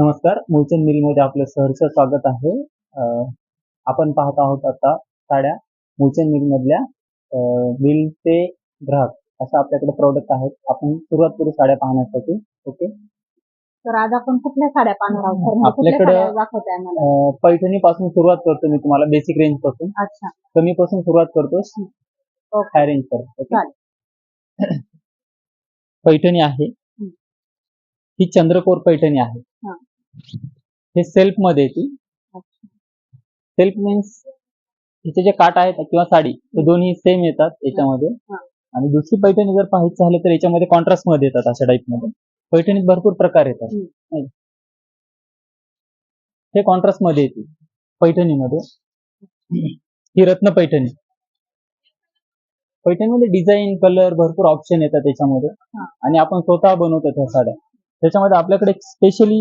नमस्कार मूलचंद मिलमध्ये आपलं सहर्ष स्वागत आहे. आपण पाहत आहोत आता साड्या मूलचंद मिल मधल्या मिल ते ग्राहक अशा आपल्याकडे प्रोडक्ट आहेत. आपण सुरुवात करू साड्या पाहण्यासाठी ओके? तर आज आपण कुठल्या साड्या पाहणार आहोत? आपल्याकडं- पैठणी पासून सुरुवात करतो मी तुम्हाला बेसिक रेंजपासून. अच्छा. कमी पासून सुरुवात करतो. High range? चालेल. पैठणी आहे. ही चंद्रकोर पैठणी आहे. हा. सेल्फमध्ये येते सेल्फ मीन्स तिचे जे काट आहेत किंवा साडी ते दोन्ही सेम येतात याच्यामध्ये. आणि दुसरी पैठणी जर पाहायचं झालं तर याच्यामध्ये कॉन्ट्रास्टमध्ये येतात अशा टाईपमध्ये. पैठणीत भरपूर प्रकार येतात. हे कॉन्ट्रास्टमध्ये येते पैठणीमध्ये. ही रत्न पैठणी. पैठणीमध्ये डिझाईन कलर भरपूर ऑप्शन येतात त्याच्यामध्ये. आणि आपण स्वतः बनवतो त्या साड्या. त्याच्यामध्ये आपल्याकडे स्पेशली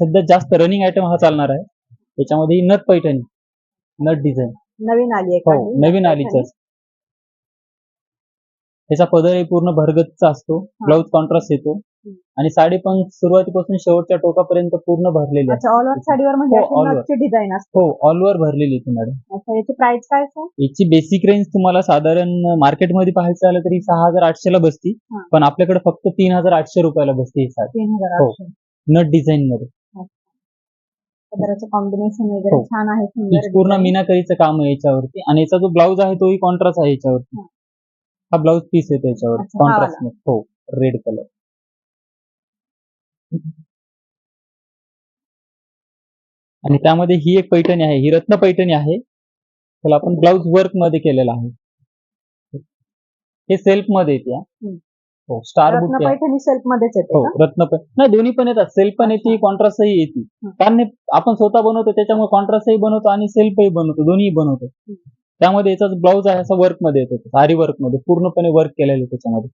सध्या जास्त रनिंग आयटम हा चालणार आहे. त्याच्यामध्ये ही नथ पैठणी नथ डिझाईन नवीन आली आहे हो का ही? नवीन आलीच त्याचा पदर पूर्ण भरगतचा असतो. ब्लाऊज कॉन्ट्रास्ट येतो. आणि साडी पण सुरुवातीपासून शेवटच्या टोकापर्यंत पूर्ण भरलेली आहे. अच्छा ऑल ओव्हर साडीवर म्हणजे हो, all over. नथची डिझाईन असते. हो ऑल ओव्हर भरलेली आहे ती मॅडम अच्छा याची प्राइस काय सर याची बेसिक रेंज तुम्हाला साधारण मार्केटमध्ये पाहायचं झालं तरी सहा हजार आठशेला बसती. हा. पण आपल्याकडे फक्त तीन हजार आठशे रुपयाला बसते ही साडी. तीन हजार हो. आठशे. नट डिझाईन मध्ये. पदराचं कॉम्बिनेशन वगैरे हो. छान आहे सुंदर पूर्ण design. मीनाकरीचं काम आहे याच्यावरती आणि याचा जो ब्लाऊज आहे तोही कॉन्ट्रास्ट आहे याच्यावरती हा. हा ब्लाऊज पीस येतो याच्यावर अच्छा, हा कॉन्ट्रास्ट हो रेड कलर आणि त्यामध्ये ही एक पैठणी आहे ही रत्न पैठणी आहे त्याला आपण ब्लाऊज वर्कमध्ये केलेलं आहे हे सेल्फमध्ये येते हा. हम्म. हो स्टार रत्न बुक पैठणी सेल्फ मध्येच येते हो का रत्न पण नाही दोन्ही पण येतात. सेल्फ पण येते कॉन्ट्रास्टही येते. हं. कारण हे आपण स्वतः बनवतो त्याच्यामुळे कॉन्ट्रास्टही बनवतो आणि सेल्फही बनवतो दोन्ही बनवतो. हं. त्यामध्ये याचा ब्लाऊज आहे असा वर्कमध्ये येतो आरी वर्कमध्ये पूर्णपणे वर्क केलेलं आहे त्याच्यामध्ये.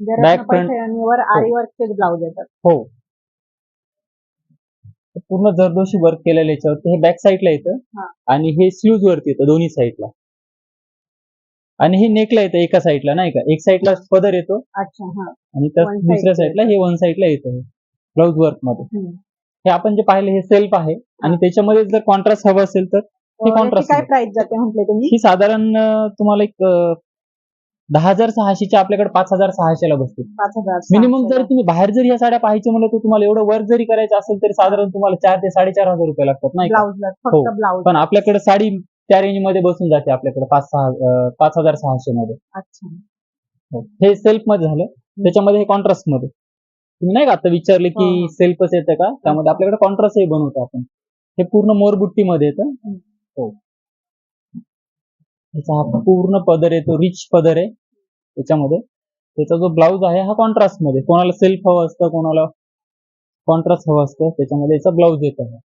म्हणजे Back रत्न front. पैठणीवर आरी वर्कचे ब्लाऊज येतात. हो. पूर्ण जरदोशी वर्क केलेलं याच्यावरती हे बॅक साईडला येतं हा. आणि हे स्लीव्ह वरती येतं दोन्ही साईडला आणि हे नेकला येतं एका साईडला नाही का एक साईडला पदर येतो अच्छा हा आणि तर One side दुसऱ्या ला साईडला हे वन साईडला येतं ब्लाऊज वर्कमध्ये हम्म. हे आपण जे पाहिलं हे सेल्फ आहे आणि त्याच्यामध्ये जर कॉन्ट्रास्ट हवं असेल तर अं, याची contrast काय. प्राइस जाते म्हटले तुम्ही ही साधारण अं, तुम्हाला एक अं, दहा हजार सहाशेच्या आपल्याकडे पाच हजार सहाशेला बसते पाच हजार मिनिमम जर. तुम्ही बाहेर जरी ह्या साड्या पाहायच्या म्हणलं तर तुम्हाला एवढं वर्क जरी करायचं असेल तरी साधारण तुम्हाला चार ते साडेचार हजार रुपये लागतात नाही का? हो. फक्त पण आपल्याकडे साडी त्या रेंजमध्ये बसून जाते आपल्याकडे पाच सहा पाच हजार सहाशे मध्ये. अच्छा. हो. हे सेल्फमध्ये झालं. त्याच्यामध्ये हे कॉन्ट्रास्टमध्ये. तुम्ही नाही का आता विचारले की हो, हो. सेल्फच येतं का? त्यामध्ये आपल्याकडे कॉन्ट्रास्टही बनवतो आपण. हे पूर्ण मोरबुट्टी मध्ये येतं. हम्म. हो. त्याचा हा पूर्ण पदर येतो रिच पदर आहे त्याच्यामध्ये. त्याचा जो ब्लाऊज आहे हा कॉन्ट्रास्टमध्ये. कोणाला सेल्फ हवं असतं कोणाला कॉन्ट्रास्ट हवं असतं त्याच्यामध्ये याचा ब्लाऊज येत. आहे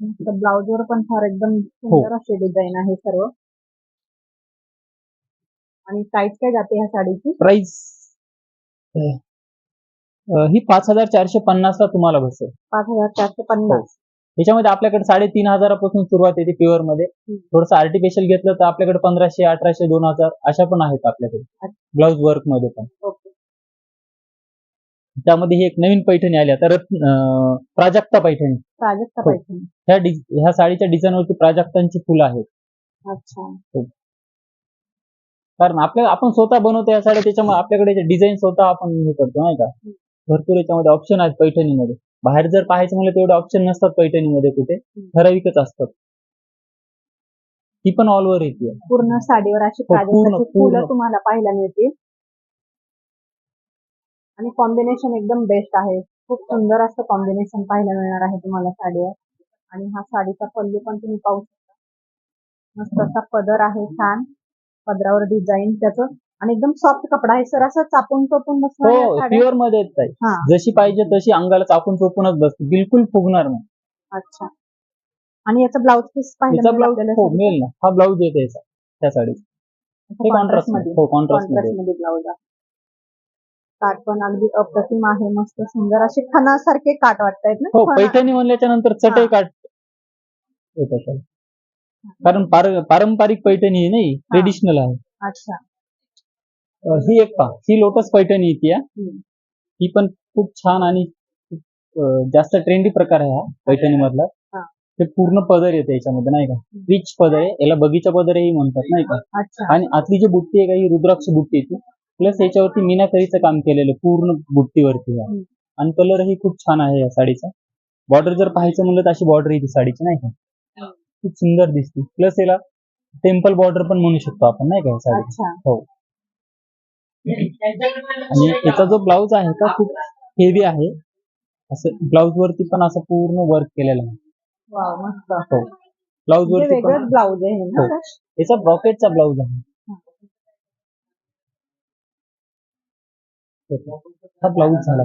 ब्लाऊज वर पण फार एकदम हो. सुंदर अशी डिझाईन आहे सर्व. आणि प्राइस काय जाते ह्या साडीची? प्राइस ही पाच हजार चारशे पन्नास ला तुम्हाला बसेल. पाच हजार चारशे पन्नास. याच्यामध्ये आपल्याकडे साडेतीन हजारापासून सुरुवात येते प्युअरमध्ये. थोडस आर्टिफिशियल घेतलं तर आपल्याकडे पंधराशे अठराशे दोन हजार अशा पण आहेत आपल्याकडे. ब्लाऊज वर्कमध्ये पण. त्यामध्ये ही एक नवीन पैठणी आली. आता रत्न अं, प्राजक्ता पैठणी. प्राजक्ता हो. पैठणी. ह्या डिझ ह्या साडीच्या डिझाईन वरती प्राजक्तांची फुलं आहेत. अच्छा. कारण आपल्या आपण स्वतः बनवतो या साड्या त्याच्यामुळे आपल्याकडे डिझाईन स्वतः आपण हे करतो नाही का? भरपूर याच्यामध्ये ऑप्शन आहेत पैठणीमध्ये. बाहेर जर पाहायचं म्हणलं तेवढे ऑप्शन नसतात पैठणीमध्ये कुठे. ठराविकच असतात. ती पण ऑल ओव्हर येते. पूर्ण साडीवर अशी हो, पूर्ण, प्राजक्ताची पूर्ण. फुलं तुम्हाला पाहायला मिळतील. आणि कॉम्बिनेशन एकदम बेस्ट आहे. खूप सुंदर असं कॉम्बिनेशन पाहायला मिळणार आहे तुम्हाला साडीवर आणि हा साडीचा पल्लू पण तुम्ही पाहू शकता. मस्त असा पदर आहे छान. पदरावर डिझाईन त्याचं. आणि एकदम सॉफ्ट कपडा आहे. सर असं चापून चोपून बसणार या हो? प्युअरमध्ये हा. जशी पाहिजे तशी अंगाला चापून चोपूनच बसते. बिलकुल फुगणार नाही. अच्छा. आणि याचा ब्लाऊज पीस पाहिजे ब्लाऊज हो मिळेल ना. हा ब्लाऊज येते याचा. त्या साडीचा. हे कॉन्ट्रास्टमध्ये. हो कॉन्ट्रास्ट ब्लाऊज आहे. काठ पण अगदी अप्रतिम आहे मस्त सुंदर असे खणासारखे काठ वाटतायत ना हो खणा- पैठणी म्हणल्याच्या नंतर चटई हा. काट त्याला. कारण पार- पारंपरिक पैठणी आहे नाही ट्रेडिशनल आहे अच्छा अं, ही एक पहा ही लोटस पैठणी येते हा. हम्म. ही पण खूप छान आणि खूप, अं, जास्त ट्रेंडी प्रकार आहे हा पैठणी मधला हा. ते पूर्ण पदर येते याच्यामध्ये नाही का रिच पदर आहे याला बगीचा पदरही म्हणतात नाही का अच्छा आणि आतली जी बुट्टी आहे का ही रुद्राक्ष बुट्टी येते प्लस याच्यावरती मीनाकरीचं काम केलेलं पूर्ण बुट्टीवरती. आणि कलरही खूप छान आहे या साडीचा. बॉर्डर जर पाहायचं म्हणलं तर अशी बॉर्डर येते साडीची नाही का? खूप सुंदर दिसते. प्लस याला टेम्पल बॉर्डर पण म्हणू शकतो आपण नाही का साडी अच्छा. हो. आणि याचा जो ब्लाऊज आहे का खूप हेवी आहे. असं ब्लाऊज वरती पण असं पूर्ण वर्क केलेलं आहे. हो. ब्लाऊज म्हणजे वरती ब्लाऊज आहे हे हो. याचा ब्रॉकेटचा ब्लाऊज आहे. हा ब्लाऊज झाला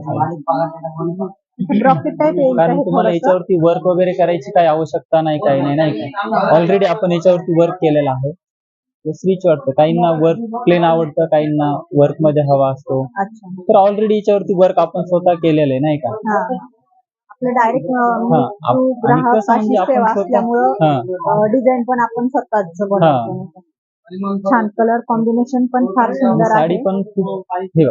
टाईप येईल कारण हे तुम्हाला? याच्यावरती वर्क वगैरे करायची काही आवश्यकता नाही काही नाही नाही का? ऑलरेडी आपण याच्यावरती वर्क केलेलं आहे. स्विच वाटतं. काहींना वर्क प्लेन आवडतं काहींना वर्कमध्ये हवा असतो. तर ऑलरेडी याच्यावरती वर्क आपण स्वतः केलेलं आहे नाही का? आपलं डायरेक्ट हा, ग्राहकाशी म्हणजे सेवा असल्यामुळं हा. डिझाईन पण आपण स्वतःच बनवतो. छान कलर कॉम्बिनेशन पण फार सुंदर साडी पण खूप हे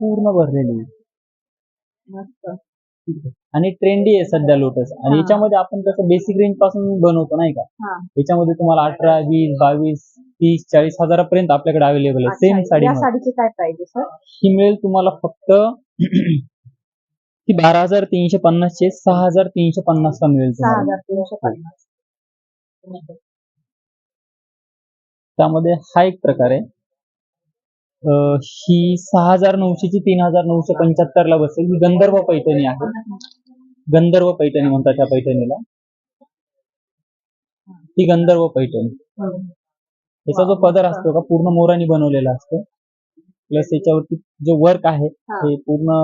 पूर्ण भरलेली. आहे. मस्त आणि ट्रेंडी आहे सध्या लोटस आणि हा. याच्यामध्ये आपण कसं बेसिक रेंजपासून बनवतो नाही का? हा. याच्यामध्ये तुम्हाला अठरा वीस बावीस तीस चाळीस हजारापर्यंत आपल्याकडे अवेलेबल आहे. सेम अच्छा, साडी या साडीची काय प्राइस आहे सर ही मिळेल तुम्हाला फक्त ही बारा हजार तीनशे पन्नासचे सहा हजार तीनशे पन्नास ला मिळेल सहा तुम्हाला. हजार तीनशे पन्नास. त्यामध्ये हा एक प्रकार आहे. ही सहा हजार नऊशेची तीन हजार नऊशे पंच्याहत्तर ला बसेल ही गंधर्व पैठणी आहे गंधर्व पैठणी म्हणतात त्या पैठणीला ही गंधर्व पैठणी. याचा जो पदर असतो का पूर्ण मोरानी बनवलेला असतो प्लस याच्यावरती जो वर्क आहे हा. ते पूर्ण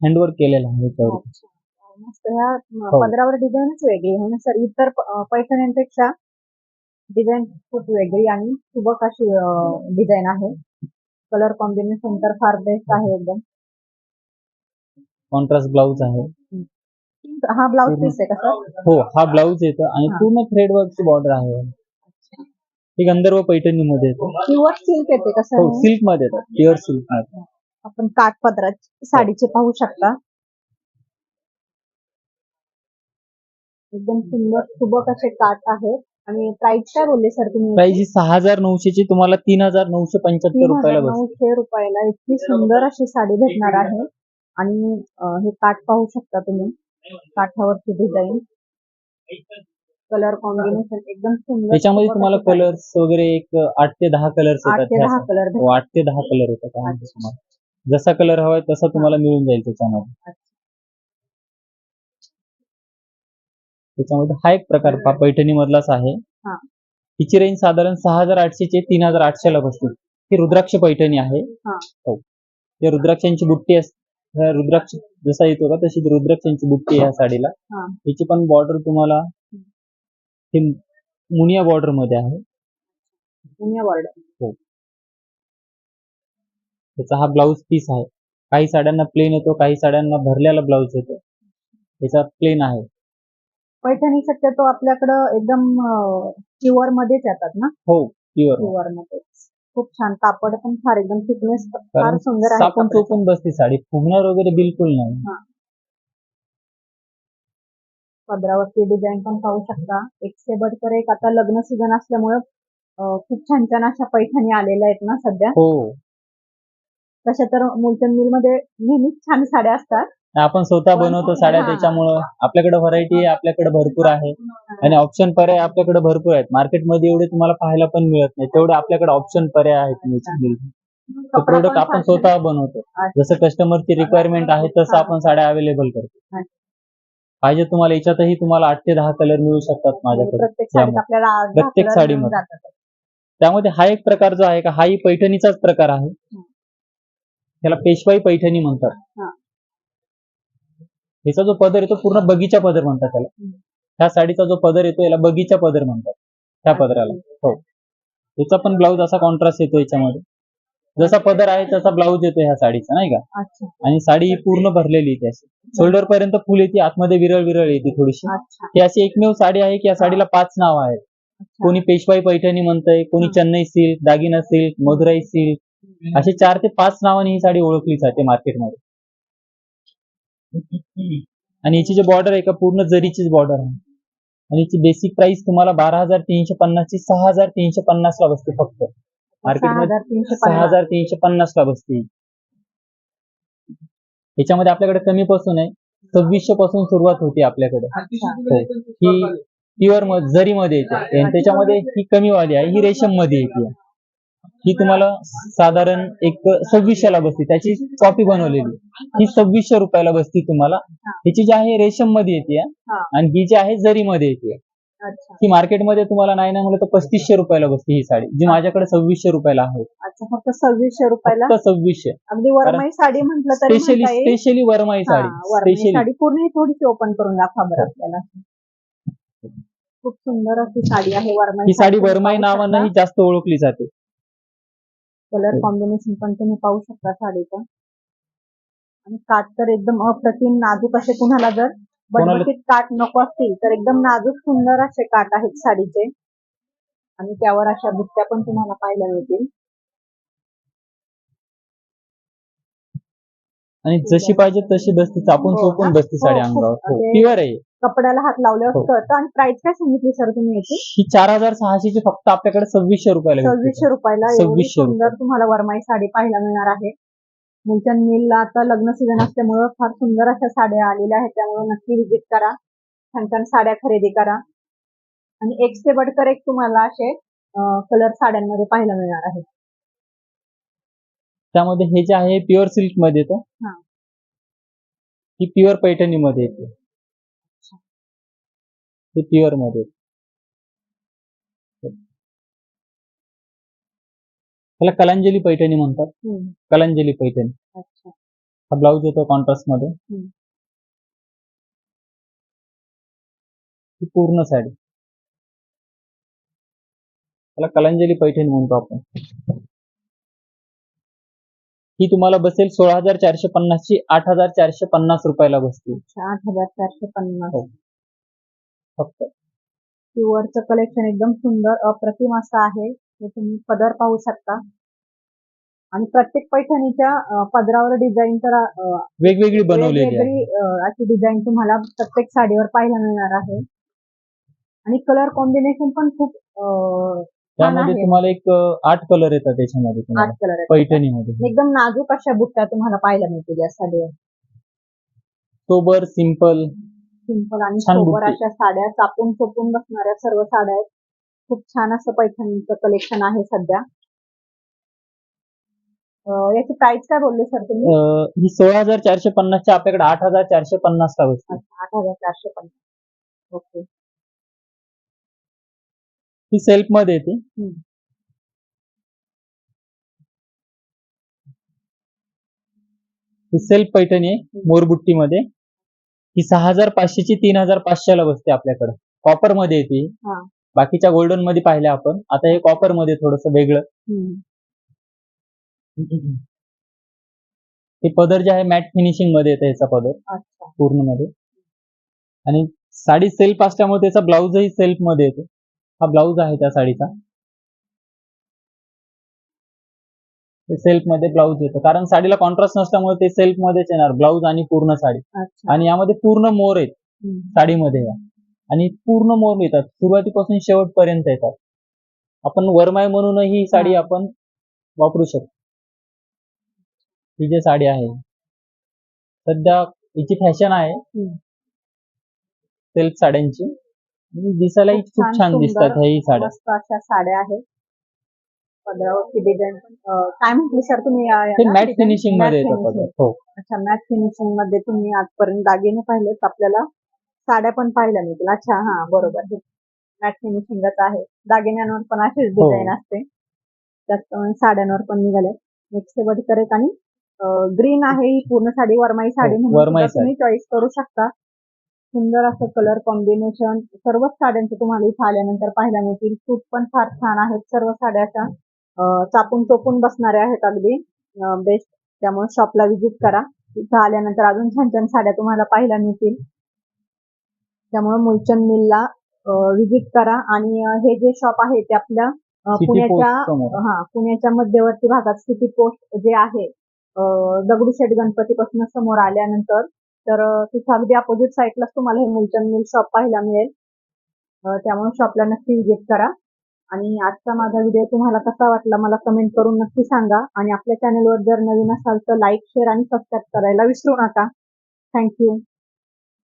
हँडवर्क केलेलं आहे याच्यावरती. मस्त ह्या हो. पदरावर डिझाईनच वेगळी आहे ना सर इतर पैठण्यांपेक्षा डिझाईन खूप वेगळी आणि सुबक अशी डिझाईन आहे. कलर कॉम्बिनेशन तर फार बेस्ट आहे एकदम. कॉन्ट्रास्ट ब्लाऊज आहे. हा ब्लाऊज पीस आहे का सर? हो हा ब्लाऊज येतो आणि. पूर्ण थ्रेड वर्कची बॉर्डर आहे. ही गंधर्व पैठणी मध्ये येतो. प्युअर सिल्क येते का हो सर? सिल्कमध्ये येतात प्युअर सिल्कमध्ये आपण काठ पदरात साडीचे पाहू शकता. एकदम सुंदर सुबक असे काठ आहेत. आणि प्राइस काय बोलले सर तुम्ही? प्राइस ही सहा हजार नऊशेची तुम्हाला तीन हजार नऊशे पंच्याहत्तर तीन रुपयाला बसते. नऊशे रुपयाला इतकी सुंदर अशी साडी भेटणार आहे. आणि अं, हे काठ पाहू शकता तुम्ही. काठावरची डिझाईन कलर कॉम्बिनेशन एकदम सुंदर. त्याच्यामध्ये तुम्हाला. कलर्स वगैरे एक आठ ते दहा कलर्स आठ येतात ते दहा कलर हो, आठ ते दहा कलर येतात त्यामध्ये तुम्हाला. जसा कलर हवाय तसा तुम्हाला मिळून जाईल त्याच्यामध्ये. त्याच्यामध्ये हा एक प्रकार पा- पैठणी मधलाच आहे. हा. हिची रेंज साधारण सहा हजार आठशे चे तीन हजार आठशे ला बसते. ही रुद्राक्ष पैठणी आहे. हा. हो. या रुद्राक्षांची बुट्टी असते ह्या रुद्राक्ष जसा येतो का तशी रुद्राक्षांची बुट्टी आहे ह्या साडीला. हा. हिची पण बॉर्डर तुम्हाला ही मुनिया बॉर्डरमध्ये आहे. पुण्या बॉर्डर त्याचा हा ब्लाऊज पीस आहे. काही साड्यांना प्लेन येतो काही साड्यांना भरलेला ब्लाऊज येतो. त्याचा प्लेन आहे. पैठणी शक्यतो आपल्याकडं एकदम प्युअर मध्येच येतात ना? हो प्युअर प्युअरमध्ये खूप छान. कापड पण फार एकदम थिकनेस फार कारण सुंदर आहे कपड्याचं. चोपून बसते साडी फुगणार वगैरे बिलकुल नाही. पदरावरती डिझाईन पण पाहू शकता. एक से बढ़कर एक आता लग्न सीझन असल्यामुळं अं, खूप छान छान अशा पैठणी आलेल्या आहेत ना सध्या. हो. तशा तर मुलचंद मिलमध्ये नेहमीच छान साड्या असतात. आपण स्वतः बनवतो साड्या. त्याच्यामुळं आपल्याकडे व्हरायटी आहे आपल्याकडे भरपूर आहे. आणि ऑप्शन पर्याय आपल्याकडे भरपूर आहेत. मार्केटमध्ये एवढे तुम्हाला पाहायला पण मिळत नाही. तेवढे आपल्याकडे ऑप्शन पर्याय आहेत प्रोडक्ट पण आपण स्वतः बनवतो. जसं कस्टमरची रिक्वायरमेंट आहे तसं. आपण साड्या अवेलेबल करतो. पाहिजे तुम्हाला याच्यातही तुम्हाला आठ ते दहा कलर मिळू शकतात माझ्याकडे. प्रत्येक साडीमध्ये. त्यामध्ये हा एक प्रकार जो आहे का हाही पैठणीचाच प्रकार आहे. त्याला पेशवाई पैठणी म्हणतात. हा. याचा जो पदर येतो पूर्ण बगीचा पदर म्हणतात त्याला. ह्या साडीचा जो पदर येतो याला बगीचा पदर म्हणतात त्या पदराला. हो. याचा पण ब्लाऊज असा कॉन्ट्रास्ट येतो याच्यामध्ये. जसा पदर आहे तसा ब्लाऊज येतो ह्या साडीचा नाही का? अच्छा. आणि साडी ही पूर्ण भरलेली येते अशी. शोल्डर पर्यंत फुल येते आतमध्ये विरळ विरळ येते थोडीशी. अच्छा. ही अशी एकमेव साडी आहे की या साडीला पाच नाव आहेत. कोणी पेशवाई पैठणी म्हणतंय कोणी. चेन्नई सिल्क दागिना सिल्क मधुराई सिल्क असे चार ते पाच नावाने ही साडी ओळखली जाते मार्केटमध्ये. आणि याची जे बॉर्डर आहे का पूर्ण जरीचीच बॉर्डर आहे. आणि याची बेसिक प्राइस तुम्हाला बारा हजार तीनशे पन्नास ची सहा हजार तीनशे पन्नास ला बसते फक्त. मार्केटमध्ये सहा हजार तीनशे पन्नास. ला बसते. याच्यामध्ये आपल्याकडे कमी पासून आहे. सव्वीसशे पासून सुरुवात होते आपल्याकडे. ही. प्युअर जरी मध्ये येते. आणि त्याच्यामध्ये ही कमी वाली आहे. ही रेशममध्ये येते. ही तुम्हाला साधारण एक सव्वीसशेला बसते. त्याची कॉपी बनवलेली. ही सव्वीसशे रुपयाला बसते तुम्हाला. हिची जी आहे रेशममध्ये येते हा. आणि ही जी आहे जरी मध्ये येते. ही मार्केटमध्ये तुम्हाला नाही ना म्हणलं तर पस्तीसशे रुपयाला बसते ही साडी. जी माझ्याकडे सव्वीसशे रुपयाला आहे. फक्त सव्वीसशे रुपयाला? सव्वीसशे. अगदी वरमाई साडी म्हटलं तरी स्पेशली. स्पेशली वरमाई हा, साडी. स्पेशली साडी. पूर्ण ही थोडीशी ओपन करून दाखवा बरं आपल्याला. खूप सुंदर अशी साडी आहे वरमाई ही साडी वरमाई नावानंही जास्त ओळखली जाते. कलर कॉम्बिनेशन पण तुम्ही पाहू शकता साडीचं. आणि काठ तर एकदम अप्रतिम नाजूक असे कुणाला जर बटबटीत काठ नको असतील तर एकदम नाजूक सुंदर असे काठ आहेत साडीचे. आणि त्यावर अशा बुट्ट्या पण तुम्हाला पाहायला मिळतील. आणि जशी पाहिजे तशी बसते चापून हो. चोपून? बसते साडी हो, अंगावर. हो प्युअर आहे. कपड्याला हात लावल्यावर हो. कळतं. आणि प्राइस काय सांगितली सर तुम्ही याची? ही चार हजार सहाशेची फक्त आपल्याकडे सव्वीसशे रुपयाला. सव्वीसशे रुपयाला सव्वीसशे. सुंदर तुम्हाला वरमाई साडी पाहायला मिळणार आहे. मुलचंद मिलला आता लग्न सीझन असल्यामुळं फार सुंदर अशा साड्या आलेल्या आहेत. त्यामुळे नक्की विजिट करा. छान छान साड्या खरेदी करा. आणि एक से बडकर एक तुम्हाला असे कलर साड्यांमध्ये पाहायला मिळणार आहे. त्यामध्ये हे जे आहे प्युअर सिल्कमध्ये येतं. हा. ही प्युअर पैठणी मध्ये येते हे प्युअरमध्ये येते. त्याला कलांजली पैठणी म्हणतात. हम्म, कलांजली पैठणी. अच्छा. हा ब्लाऊज येतो कॉन्ट्रास्टमध्ये हम्म. ही पूर्ण साडी. त्याला कलांजली पैठणी म्हणतो आपण. ही तुम्हाला बसेल सोळा हजार चारशे पन्नास ची आठ हजार चारशे पन्नास रुपयाला बसते. आठ हजार चारशे पन्नास. हो. फक्त. प्युअरचं कलेक्शन एकदम सुंदर अप्रतिम असं आहे. हे तुम्ही पदर पाहू शकता. आणि प्रत्येक पैठणीच्या अं, पदरावर डिझाईन तर अं, वेगवेगळी बनवलेली आहे. वेगवेगळी अं, अशी डिझाईन तुम्हाला प्रत्येक साडीवर पाहायला मिळणार आहे. आणि कलर कॉम्बिनेशन पण खूप अं, त्यामध्ये आहे. तुम्हाला एक अं, आठ कलर येतात त्याच्यामध्ये आठ कलर पैठणीमध्ये. एकदम नाजूक अशा बुट्ट्या तुम्हाला पाहायला मिळतील या साडीवर सोबर सिंपल. सिंपल आणि छान सोबर बुट्टी. अशा साड्या चापून चोपून बसणाऱ्या सर्व साड्या आहेत. खूप छान असं पैठणीचं कलेक्शन आहे सध्या. अं, याची प्राइस काय बोलले सर तुम्ही? ही सोळा हजार चारशे पन्नासच्या आपल्याकडे आठ हजार चारशे पन्नास ला बसते. अच्छा, आठ हजार चारशे पन्नास. ओके. ही सेल्फमध्ये येते. ही सेल्फ पैठणी आहे मोरबुट्टी मध्ये ही सहा हजार पाचशे ची तीन हजार पाचशेला बसते आपल्याकडे. कॉपरमध्ये येते हा. बाकीच्या गोल्डनमध्ये पाहिलं आपण. आता हे कॉपरमध्ये थोडस वेगळं. हे पदर जे आहे मॅट फिनिशिंगमध्ये येतं ह्याचा पदर. पूर्णमध्ये आणि साडी सेल्फ असल्यामुळे त्याचा ब्लाऊजही सेल्फमध्ये येतो. हा ब्लाऊज आहे त्या साडीचा. ते सेल्फमध्ये ब्लाऊज येतो. कारण साडीला कॉन्ट्रास्ट नसल्यामुळे ते सेल्फ मध्येच येणार. ब्लाऊज आणि पूर्ण साडी. आणि यामध्ये पूर्ण मोर आहेत. साडीमध्ये या. आणि पूर्ण मोर येतात सुरुवातीपासून शेवटपर्यंत येतात. आपण वरमाय म्हणूनही ही. साडी. आपण वापरू शकतो. ही जी साडी आहे. सध्या हिची फॅशन आहे. सिल्क साड्यांची. आणि दिसायलाही खूप छान. दिसतात ह्याही साड्या. मस्त अशा साड्या आहेत. पदरावरची डिझाईन काय म्हटली सर तुम्ही ते मॅट? फिनिशिंगमध्ये येतं finishing. पदर. हो. अच्छा मॅट फिनिशिंगमध्ये तुम्ही आजपर्यंत दागिने पाहिलेत. आपल्याला साड्या पण पाहिल्या मिळतील. अच्छा हा बरोबर. मॅट फिनिशिंगच आहे. दागिन्यांवर पण अशीच हो. डिझाईन असते. त्याचप्रमाणे साड्यांवर पण निघाले मिक्स एक आणि ग्रीन आहे ही पूर्ण साडी वरमाई साडी हो, म्हणून तुम्ही चॉईस करू शकता. सुंदर असं कलर कॉम्बिनेशन सर्वच साड्यांचे तुम्हाला इथे आल्यानंतर पाहायला मिळतील. सूट पण फार छान आहेत. सर्व साड्याच्या अं, चापून चोपून बसणाऱ्या आहेत अगदी. बेस्ट त्यामुळे शॉपला व्हिजिट करा. इथं आल्यानंतर अजून छान छान साड्या तुम्हाला पाहायला मिळतील. त्यामुळे मुलचंद मिलला विजिट करा. आणि हे जे शॉप आहे ते आपल्या पुण्याच्या हा पुण्याच्या मध्यवर्ती भागात सिटी पोस्ट जे आहे दगडूशेठ गणपतीपासून समोर आल्यानंतर तर तिथं अगदी अपोजिट साईडलाच तुम्हाला हे मुलचंद मिल शॉप पाहायला मिळेल. त्यामुळे शॉपला नक्की विजिट करा. आणि आजचा माझा व्हिडिओ तुम्हाला कसा वाटला मला कमेंट करून नक्की सांगा. आणि आपल्या चॅनलवर जर नवीन असाल तर लाईक शेअर आणि सबस्क्राईब करायला विसरू नका. थँक्यू